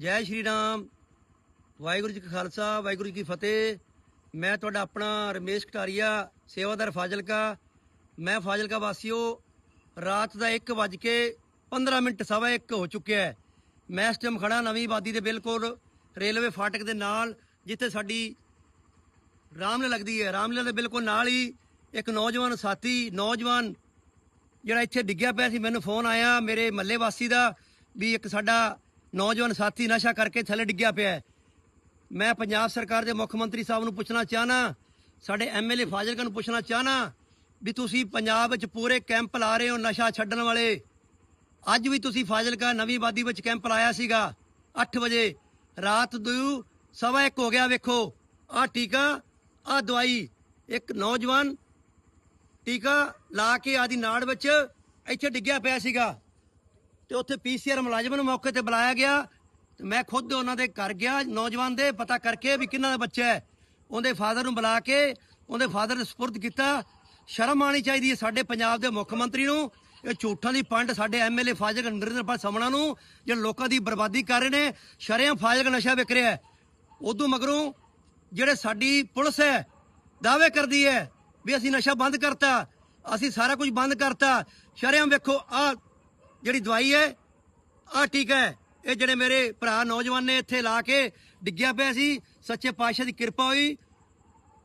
ਜੈ ਸ਼੍ਰੀ ਰਾਮ। ਵਾਹਿਗੁਰੂ ਜੀ ਕਾ ਖਾਲਸਾ, ਵਾਹਿਗੁਰੂ ਜੀ ਕੀ ਫਤਿਹ। ਮੈਂ ਤੁਹਾਡਾ ਆਪਣਾ ਰਮੇਸ਼ ਕਟਾਰੀਆ, ਸੇਵਾਦਾਰ ਫਾਜ਼ਿਲਕਾ। ਮੈਂ ਫਾਜ਼ਿਲਕਾ ਵਾਸੀਓ, ਰਾਤ ਦਾ 1 ਵਜ ਕੇ 15 ਮਿੰਟ ਸਵਾ 1 ਹੋ ਚੁੱਕਿਆ ਹੈ। ਮੈਂ ਇਸ ਟਾਈਮ ਖੜਾ ਨਵੀਂ ਆਬਾਦੀ ਦੇ ਬਿਲਕੁਲ ਰੇਲਵੇ ਫਾਟਕ ਦੇ ਨਾਲ, ਜਿੱਥੇ ਸਾਡੀ ਰਾਮਲੀਲਾ ਲੱਗਦੀ ਹੈ। ਰਾਮਲੀਲਾ ਦੇ ਬਿਲਕੁਲ ਨਾਲ ਹੀ ਇੱਕ ਨੌਜਵਾਨ ਸਾਥੀ, ਨੌਜਵਾਨ ਜਿਹੜਾ ਇੱਥੇ ਡਿੱਗਿਆ ਪਿਆ ਸੀ, ਮੈਨੂੰ ਫੋਨ ਆਇਆ, ਮੇਰੇ ਮੱਲੇ ਵਾਸੀ ਦਾ, ਵੀ ਇੱਕ ਸਾਡਾ ਨੌਜਵਾਨ ਸਾਥੀ ਨਸ਼ਾ ਕਰਕੇ ਥੱਲੇ ਡਿੱਗਿਆ ਪਿਆ ਹੈ। ਮੈਂ ਪੰਜਾਬ ਸਰਕਾਰ ਦੇ ਮੁੱਖ ਮੰਤਰੀ ਸਾਹਿਬ ਨੂੰ ਪੁੱਛਣਾ ਚਾਹਨਾ, ਸਾਡੇ ਐਮਐਲਏ ਫਾਜ਼ਿਲਕਾ ਨੂੰ ਪੁੱਛਣਾ ਚਾਹਨਾ ਵੀ ਤੁਸੀਂ ਪੰਜਾਬ ਵਿੱਚ ਪੂਰੇ ਕੈਂਪ ਲਾ ਰਹੇ ਹੋ ਨਸ਼ਾ ਛੱਡਣ ਵਾਲੇ। ਅੱਜ ਵੀ ਤੁਸੀਂ ਫਾਜ਼ਿਲਕਾ ਨਵੀਂ ਆਬਾਦੀ ਵਿੱਚ ਕੈਂਪ ਲਾਇਆ ਸੀਗਾ 8 ਵਜੇ। ਰਾਤ ਦੂ, ਸਵਾ ਇੱਕ ਹੋ ਗਿਆ, ਵੇਖੋ। ਆਹ ਟੀਕਾ, ਆਹ ਦਵਾਈ। ਇੱਕ ਨੌਜਵਾਨ ਟੀਕਾ ਲਾ ਕੇ ਆਦੀ ਨਾੜ ਵਿੱਚ ਇੱਥੇ ਡਿੱਗਿਆ ਪਿਆ ਸੀਗਾ। ਤੇ ਉੱਥੇ ਪੀਸੀਆਰ ਮੁਲਾਜ਼ਮ ਨੂੰ ਮੌਕੇ ਤੇ ਬੁਲਾਇਆ ਗਿਆ ਤੇ ਮੈਂ ਖੁਦ ਉਹਨਾਂ ਦੇ ਘਰ ਗਿਆ, ਨੌਜਵਾਨ ਦੇ ਪਤਾ ਕਰਕੇ ਵੀ ਕਿੰਨਾ ਦਾ ਬੱਚਾ ਹੈ। ਉਹਦੇ ਫਾਦਰ ਨੂੰ ਬੁਲਾ ਕੇ ਉਹਦੇ ਫਾਦਰ ਨੇ ਸਪੁਰਦ ਕੀਤਾ, ਸ਼ਰਮ ਆਣੀ ਚਾਹੀਦੀ ਹੈ ਸਾਡੇ ਪੰਜਾਬ ਦੇ ਮੁੱਖ ਮੰਤਰੀ ਨੂੰ, ਇਹ ਝੂਠਾਂ ਦੀ ਪੰਡ ਸਾਡੇ ਐਮਐਲਏ ਫਾਜ਼ਿਲ ਨਰਿੰਦਰਪਾਲ ਸਮਣਾ ਨੂੰ, ਜਿਹੜੇ ਲੋਕਾਂ ਦੀ ਬਰਬਾਦੀ ਕਰ ਰਹੇ ਨੇ, ਸ਼ਰੇਆਮ ਫਾਜ਼ਿਲ ਨਸ਼ਾ ਵਿਕ ਰਿਹਾ ਹੈ। ਉਦੋਂ ਮਗਰੋਂ ਜਿਹੜੇ ਸਾਡੀ ਪੁਲਿਸ ਹੈ, ਦਾਅਵੇ ਕਰਦੀ ਹੈ ਵੀ ਅਸੀਂ ਨਸ਼ਾ ਬੰਦ ਕਰਤਾ, ਅਸੀਂ ਸਾਰਾ ਕੁਝ ਬੰਦ ਕਰਤਾ, ਸ਼ਰੇਆਮ ਵੇਖੋ ਆ ਜਿਹੜੀ ਦਵਾਈ ਹੈ ਆ ਠੀਕ ਹੈ। ਇਹ ਜਿਹੜੇ ਮੇਰੇ ਭਰਾ ਨੌਜਵਾਨ ਨੇ ਇੱਥੇ ਲਾ ਕੇ ਡਿੱਗਿਆ ਪਿਆ ਸੀ, ਸੱਚੇ ਪਾਤਸ਼ਾਹ ਦੀ ਕਿਰਪਾ ਹੋਈ।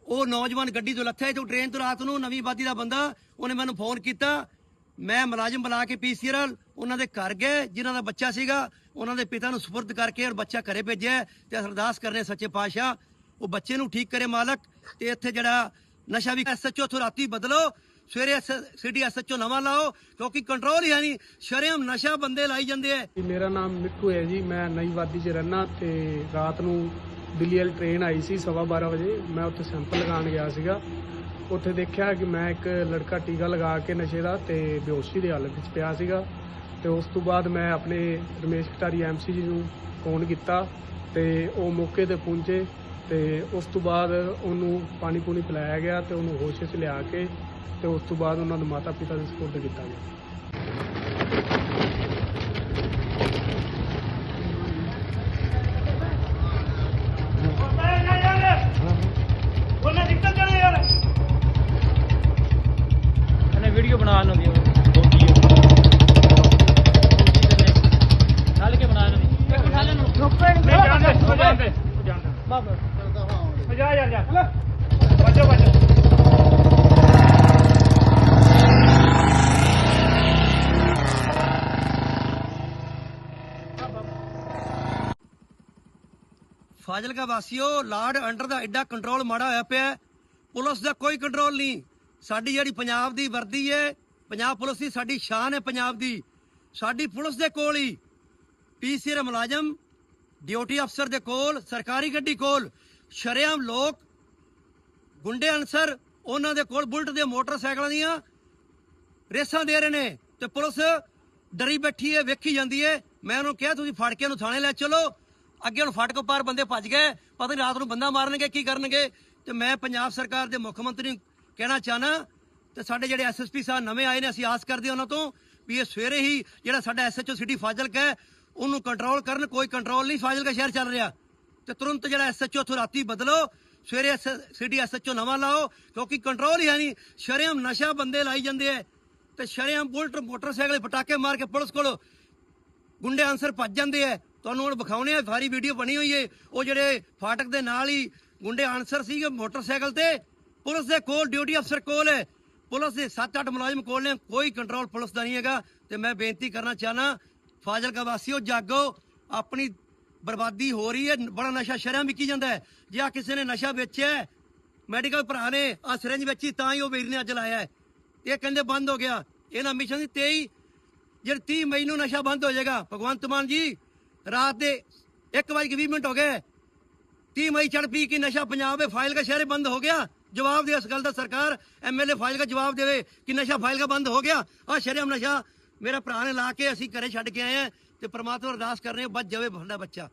ਉਹ ਨੌਜਵਾਨ ਗੱਡੀ ਤੋਂ ਲੱਥਿਆ ਤੇ ਟ੍ਰੇਨ ਤੋਂ ਰਾਤ ਨੂੰ ਨਵੀਂ ਆਬਾਦੀ ਦਾ ਬੰਦਾ, ਉਹਨੇ ਮੈਨੂੰ ਫੋਨ ਕੀਤਾ। ਮੈਂ ਮੁਲਾਜ਼ਮ ਬੁਲਾ ਕੇ ਪੀਸੀਆਰ ਉਹਨਾਂ ਦੇ ਘਰ ਗਏ, ਜਿਨ੍ਹਾਂ ਦਾ ਬੱਚਾ ਸੀਗਾ, ਉਹਨਾਂ ਦੇ ਪਿਤਾ ਨੂੰ ਸਪੁਰਦ ਕਰਕੇ ਔਰ ਬੱਚਾ ਘਰੇ ਭੇਜਿਆ ਤੇ ਅਰਦਾਸ ਕਰਨੇ ਸੱਚੇ ਪਾਤਸ਼ਾਹ। ਉਹ ਬੱਚੇ ਨੂੰ ਠੀਕ ਕਰੇ ਮਾਲਕ ਤੇ ਇੱਥੇ ਜਿਹੜਾ ਨਸ਼ਾ ਵੀ ਐਸਐਚਓ ਤੋਂ ਰਾਤੀ ਬਦਲੋ ਸਵੇਰੇ ਸਿਟੀ ਐਸਐਚਓ ਨਵਾਂ ਲਾਓ, ਕਿਉਂਕਿ ਕੰਟਰੋਲ ਹੀ ਹੈ ਨਹੀਂ। ਸ਼ਰੇਆਮ ਨਸ਼ਾ ਬੰਦੇ ਲਾਈ ਜਾਂਦੇ ਐ। ਮੇਰਾ ਨਾਮ ਮਿੱਠੂ ਹੈ ਜੀ। ਮੈਂ ਨਈ ਵਾਦੀ 'ਚ ਰਹਿਣਾ ਤੇ ਰਾਤ ਨੂੰ ਦਿੱਲੀ ਵਾਲੀ ਟ੍ਰੇਨ ਆਈ ਸੀ ਸਵਾ 12 ਵਜੇ। ਮੈਂ ਉੱਥੇ ਸੈਂਪਲ ਲਗਾਉਣ ਗਿਆ ਸੀਗਾ। ਉੱਥੇ ਦੇਖਿਆ ਕਿ ਮੈਂ ਇੱਕ ਲੜਕਾ ਟੀਕਾ ਲਗਾ ਕੇ ਨਸ਼ੇ ਦਾ ਤੇ ਬੇਹੋਸ਼ੀ ਦੇ ਹਾਲਤ ਵਿੱਚ ਪਿਆ ਸੀਗਾ। ਤੇ ਉਸ ਤੋਂ ਬਾਅਦ ਮੈਂ ਆਪਣੇ ਰਮੇਸ਼ ਕਟਾਰੀ ਐਮਸੀ ਜੀ ਨੂੰ ਫੋਨ ਕੀਤਾ ਤੇ ਉਹ ਮੌਕੇ ਤੇ ਪਹੁੰਚੇ। ਤੇ ਉਸ ਤੋਂ ਬਾਅਦ ਉਹਨੂੰ ਪਾਣੀ ਪੂਣੀ ਪਿਲਾਇਆ ਗਿਆ ਤੇ ਉਹਨੂੰ ਹੋਸ਼ 'ਚ ਲਿਆ ਕੇ ਤੇ ਉਸ ਤੋਂ ਬਾਅਦ ਉਹਨਾਂ ਨੂੰ ਮਾਤਾ ਪਿਤਾ ਦੇ ਸਪੋਰਟ ਕੀਤਾ ਗਿਆ। ਇਹਨੇ ਵੀਡੀਓ ਬਣਾਉਣ ਨੂੰ ਦਿਓ ਨਾਲ ਕੇ ਬਣਾ ਨੂੰ ਇੱਕ ਉਠਾ ਲੈਣ ਨੂੰ ਨਹੀਂ ਜਾਣਦੇ ਉਹ ਜਾਣਦੇ ਉਹ ਯਾਰ ਜਾ ਵੱਜੋ ਵੱਜੋ। ਫਾਜ਼ਿਲਕਾ ਵਾਸੀਓ ਲਾਰਡ ਅੰਡਰ ਦਾ ਐਡਾ ਕੰਟਰੋਲ ਮਾੜਾ ਹੋਇਆ ਪਿਆ ਹੈ। ਪੁਲਿਸ ਦਾ ਕੋਈ ਕੰਟਰੋਲ ਨਹੀਂ। ਸਾਡੀ ਜਿਹੜੀ ਪੰਜਾਬ ਦੀ ਵਰਦੀ ਹੈ ਪੰਜਾਬ ਪੁਲਿਸ ਦੀ ਸਾਡੀ ਸ਼ਾਨ ਹੈ ਪੰਜਾਬ ਦੀ। ਸਾਡੀ ਪੁਲਿਸ ਦੇ ਕੋਲ ਹੀ ਪੀਸੀਆਰ ਮੁਲਾਜ਼ਮ ਡਿਊਟੀ ਅਫਸਰ ਦੇ ਕੋਲ, ਸਰਕਾਰੀ ਗੱਡੀ ਕੋਲ, ਸ਼ਰੇਆਮ ਲੋਕ, ਗੁੰਡੇ ਅਨਸਰ, ਉਹਨਾਂ ਦੇ ਕੋਲ ਬੁਲਟ ਦੇ ਮੋਟਰਸਾਈਕਲਾਂ ਦੀਆਂ ਰੇਸਾਂ ਦੇ ਰਹੇ ਨੇ ਤੇ ਪੁਲਿਸ ਡਰੀ ਬੈਠੀ ਹੈ, ਵੇਖੀ ਜਾਂਦੀ ਹੈ। ਮੈਂ ਉਹਨੂੰ ਕਿਹਾ, ਤੁਸੀਂ ਫੜ ਕੇ ਉਹਨੂੰ ਥਾਣੇ ਲੈ ਚਲੋ। ਅੱਗੇ ਹੁਣ ਫਾਟਕ ਪਾਰ ਬੰਦੇ ਭੱਜ ਗਏ। ਪਤਾ ਨਹੀਂ ਰਾਤ ਨੂੰ ਬੰਦਾ ਮਾਰਨਗੇ ਕੀ ਕਰਨਗੇ। ਤੇ ਮੈਂ ਪੰਜਾਬ ਸਰਕਾਰ ਦੇ ਮੁੱਖ ਮੰਤਰੀ ਨੂੰ ਕਹਿਣਾ ਚਾਹਨਾ ਤੇ ਸਾਡੇ ਜਿਹੜੇ ਐਸਐਸਪੀ ਸਾਹਿਬ ਨਵੇਂ ਆਏ ਨੇ, ਅਸੀਂ ਆਸ ਕਰਦੇ ਹਾਂ ਉਹਨਾਂ ਤੋਂ ਵੀ ਇਹ ਸਵੇਰੇ ਹੀ ਜਿਹੜਾ ਸਾਡਾ ਐਸਐਚਓ ਸਿਟੀ ਫਾਜ਼ਿਲਕਾ ਹੈ ਉਹਨੂੰ ਕੰਟਰੋਲ ਕਰਨ, ਕੋਈ ਕੰਟਰੋਲ ਨਹੀਂ, ਫਾਜ਼ਿਲਕਾ ਸ਼ਹਿਰ ਚੱਲ ਰਿਹਾ। ਤੇ ਤੁਰੰਤ ਜਿਹੜਾ ਐਸਐਚਓ ਉੱਥੋਂ ਰਾਤੀ ਬਦਲੋ, ਸਵੇਰੇ ਸਿਟੀ ਐਸਐਚਓ ਨਵਾਂ ਲਾਓ, ਕਿਉਂਕਿ ਕੰਟਰੋਲ ਹੀ ਹੈ ਨਹੀਂ। ਸ਼ਰੇਆਮ ਨਸ਼ਾ ਬੰਦੇ ਲਾਈ ਜਾਂਦੇ ਐ। ਤੇ ਸ਼ਰੇਆਮ ਬੁਲਟ, ਮੋਟਰਸਾਈਕਲ ਪਟਾਕੇ ਮਾਰ ਕੇ ਪੁਲਿਸ ਕੋਲ ਗੁੰਡੇ ਆਨਸਰ ਭੱਜ ਜਾਂਦੇ ਐ। ਤੁਹਾਨੂੰ ਹੁਣ ਵਿਖਾਉਣੇ ਆ, ਸਾਰੀ ਵੀਡੀਓ ਬਣੀ ਹੋਈ ਏ। ਉਹ ਜਿਹੜੇ ਫਾਟਕ ਦੇ ਨਾਲ ਹੀ ਗੁੰਡੇ ਆਨਸਰ ਸੀਗੇ ਮੋਟਰਸਾਈਕਲ ਤੇ, ਪੁਲਿਸ ਦੇ ਕੋਲ ਡਿਊਟੀ ਅਫਸਰ ਕੋਲ ਹੈ ਪੁਲਿਸ ਦੇ 7-8 ਮੁਲਾਜ਼ਮ ਕੋਲ ਨੇ, ਕੋਈ ਕੰਟਰੋਲ ਪੁਲਿਸ ਦਾ ਨਹੀਂ ਹੈਗਾ। ਤੇ ਮੈਂ ਬੇਨਤੀ ਕਰਨਾ ਚਾਹਨਾ ਫਾਜ਼ਿਲਕਾ ਵਾਸੀਓ, ਜਾਗੋ, ਆਪਣੀ ਬਰਬਾਦੀ ਹੋ ਰਹੀ ਹੈ, ਬੜਾ ਨਸ਼ਾ ਸ਼ਹਿਰਾਂ ਵਿਕੀ ਜਾਂਦਾ ਹੈ। ਜੇ ਆ ਕਿਸੇ ਨੇ ਨਸ਼ਾ ਵੇਚਿਆ ਮੈਡੀਕਲ ਭਰਾ ਨੇ ਆ ਸਿਰੰਜ ਵੇਚੀ, ਤਾਂ ਹੀ ਉਹ ਵੀਰ ਨੇ ਅੱਜ ਲਾਇਆ ਇਹ ਕਹਿੰਦੇ ਬੰਦ ਹੋ ਗਿਆ। ਇਹਨਾਂ ਮਿਸ਼ਨ ਦੀ 23 ਜਿਹੜੇ 30 ਮਈ ਨੂੰ ਨਸ਼ਾ ਬੰਦ ਹੋ ਜਾਏਗਾ। ਭਗਵੰਤ ਮਾਨ ਜੀ, ਰਾਤ ਦੇ 1:20 ਮਿੰਟ ਹੋ ਗਏ। 30 ਮਈ ਚੜ ਪੀ ਕਿ ਨਸ਼ਾ ਪੰਜਾਬ ਦੇ ਫਾਈਲ ਦਾ ਸ਼ਹਿਰ ਬੰਦ ਹੋ ਗਿਆ। ਜਵਾਬ ਦੇ ਇਸ ਗੱਲ ਦਾ ਸਰਕਾਰ ਐਮਐਲਏ ਫਾਈਲ ਦਾ ਜਵਾਬ ਦੇਵੇ ਕਿ ਨਸ਼ਾ ਫਾਈਲ ਦਾ ਬੰਦ ਹੋ ਗਿਆ। ਆ ਸ਼ਰੇਆਮ ਨਸ਼ਾ ਮੇਰਾ ਭਰਾ ਨੇ ਲਾ ਕੇ ਅਸੀਂ ਘਰੇ ਛੱਡ ਕੇ ਆਏ ਆ ਤੇ ਪ੍ਰਮਾਤਮਾ ਅਰਦਾਸ ਕਰ ਰਹੇ ਹਾਂ, ਬਚ ਜਾਵੇ ਸਾਡਾ ਬੱਚਾ।